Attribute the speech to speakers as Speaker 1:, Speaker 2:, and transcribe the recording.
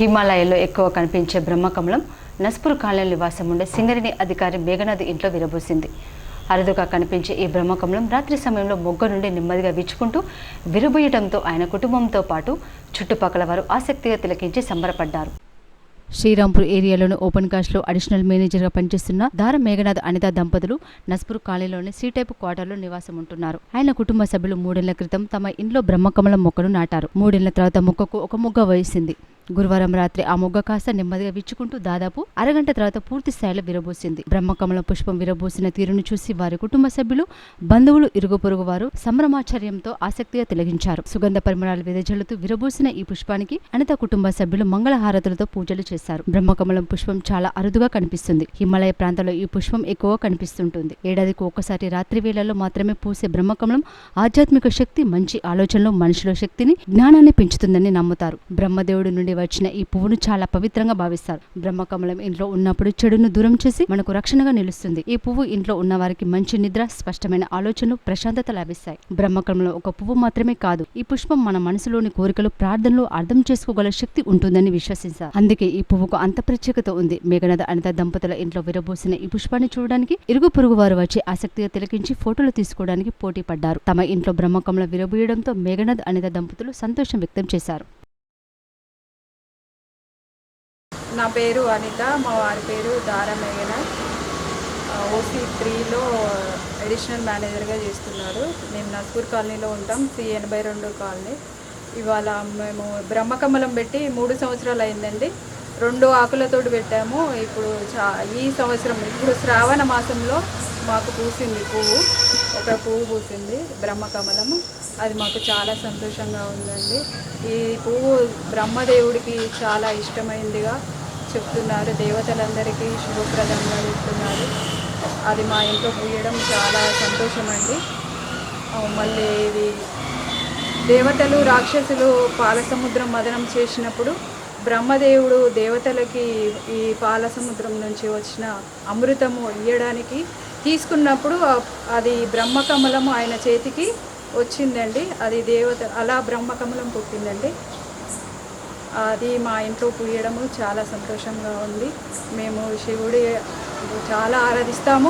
Speaker 1: హిమాలయాల్లో ఎక్కువ కనిపించే బ్రహ్మకమలం నస్పూర్ కాలనీ నివాసం ఉండే సింగరిని అధికారి మేఘనాథ్ ఇంట్లో విరబూసింది. అరుదుగా కనిపించే ఈ బ్రహ్మకమలం రాత్రి సమయంలో మొగ్గ నుండి నెమ్మదిగా విచ్చుకుంటూ విరబూయటంతో ఆయన కుటుంబంతో పాటు చుట్టుపక్కల వారు ఆసక్తిగా తిలకించి సంబరపడ్డారు. శ్రీరాంపూర్ ఏరియాలోని ఓపెన్ కాస్ట్లో అడిషనల్ మేనేజర్గా పనిచేస్తున్న దార మేఘనాథ్ అనిత దంపతులు నస్పూర్ కాలనీలోని సి టైప్ క్వార్టర్లో నివాసం ఉంటున్నారు. ఆయన కుటుంబ సభ్యులు మూడేళ్ళ క్రితం తమ ఇంట్లో బ్రహ్మకమలం మొక్కను నాటారు. మూడేళ్ళ తర్వాత మొక్కకు ఒక మొగ్గ వయసింది గురువారం రాత్రి ఆ మొగ్గ కాస్త నెమ్మదిగా విచ్చుకుంటూ దాదాపు అరగంట తర్వాత పూర్తి స్థాయిలో విరబూసింది. బ్రహ్మకమలం పుష్పం విరబూసిన తీరును చూసి వారి కుటుంబ సభ్యులు బంధువులు ఇరుగు పొరుగు వారు సంభ్రమాచర్యంతో ఆసక్తిగా తిలగించారు. సుగంధ పరిమళాలు వెదజల్లుతూ విరబూసిన ఈ పుష్పానికి అనిత కుటుంబ సభ్యులు మంగళహారతులతో పూజలు చేశారు. బ్రహ్మకమలం పుష్పం చాలా అరుదుగా కనిపిస్తుంది. హిమాలయ ప్రాంతంలో ఈ పుష్పం ఎక్కువ కనిపిస్తుంటుంది. ఏడాదికి ఒక్కసారి రాత్రి వేళల్లో మాత్రమే పూసే బ్రహ్మకమలం ఆధ్యాత్మిక శక్తి మంచి ఆలోచనలు మనుషుల శక్తిని జ్ఞానాన్ని పెంచుతుందని నమ్ముతారు. బ్రహ్మదేవుడి నుండి వచ్చిన ఈ పువ్వును చాలా పవిత్రంగా భావిస్తారు. బ్రహ్మకమలం ఇంట్లో ఉన్నప్పుడు చెడును దూరం చేసి మనకు రక్షణగా నిలుస్తుంది. ఈ పువ్వు ఇంట్లో ఉన్న వారికి మంచి నిద్ర స్పష్టమైన ఆలోచనలు ప్రశాంతత లభిస్తాయి. బ్రహ్మకమలం ఒక పువ్వు మాత్రమే కాదు ఈ పుష్పం మన మనసులోని కోరికలు ప్రార్థనలు అర్థం చేసుకోగల శక్తి ఉంటుందని విశ్వసిస్తారు అందుకే ఈ పువ్వుకు అంత ప్రత్యేకత ఉంది. మేఘనాథ అనిత దంపతుల ఇంట్లో విరబోసిన ఈ పుష్పాన్ని చూడడానికి ఇరుగు పొరుగు వారు వచ్చి ఆసక్తిగా తిలకించి ఫోటోలు తీసుకోవడానికి పోటీ పడ్డారు. తమ ఇంట్లో బ్రహ్మకమలం విరబూయడంతో మేఘనాథ్ అనిత దంపతులు సంతోషం వ్యక్తం చేశారు.
Speaker 2: నా పేరు అనిత మా వారి పేరు దారా మేఘన ఓసీ త్రీలో అడిషనల్ మేనేజర్గా చేస్తున్నారు. మేము నస్పూర్ కాలనీలో ఉంటాం సి ఎనభై రెండు కాలనీ. ఇవాళ మేము బ్రహ్మకమలం పెట్టి మూడు సంవత్సరాలు అయిందండి. రెండు ఆకులతోటి పెట్టాము. ఇప్పుడు చా ఈ సంవత్సరం ఇప్పుడు శ్రావణ మాసంలో మాకు పూసింది పువ్వు. ఒక పువ్వు పూసింది బ్రహ్మకమలము. అది మాకు చాలా సంతోషంగా ఉందండి. ఈ పువ్వు బ్రహ్మదేవుడికి చాలా ఇష్టమైందిగా చెప్తున్నారు. దేవతలందరికీ శుభప్రదంగా చెప్తున్నారు. అది మా ఇంట్లో పూయడం చాలా సంతోషం అండి మళ్ళీ ఇది దేవతలు రాక్షసులు పాలసముద్రం మదనం చేసినప్పుడు బ్రహ్మదేవుడు దేవతలకి ఈ పాలసముద్రం నుంచి వచ్చిన అమృతము ఇయ్యడానికి తీసుకున్నప్పుడు అది బ్రహ్మకమలము ఆయన చేతికి వచ్చిందండి. అది దేవత అలా బ్రహ్మకమలం పుట్టిందండి. అది మా ఇంట్లో పూయడము చాలా సంతోషంగా ఉంది. మేము శివుడి చాలా ఆరాధిస్తాము.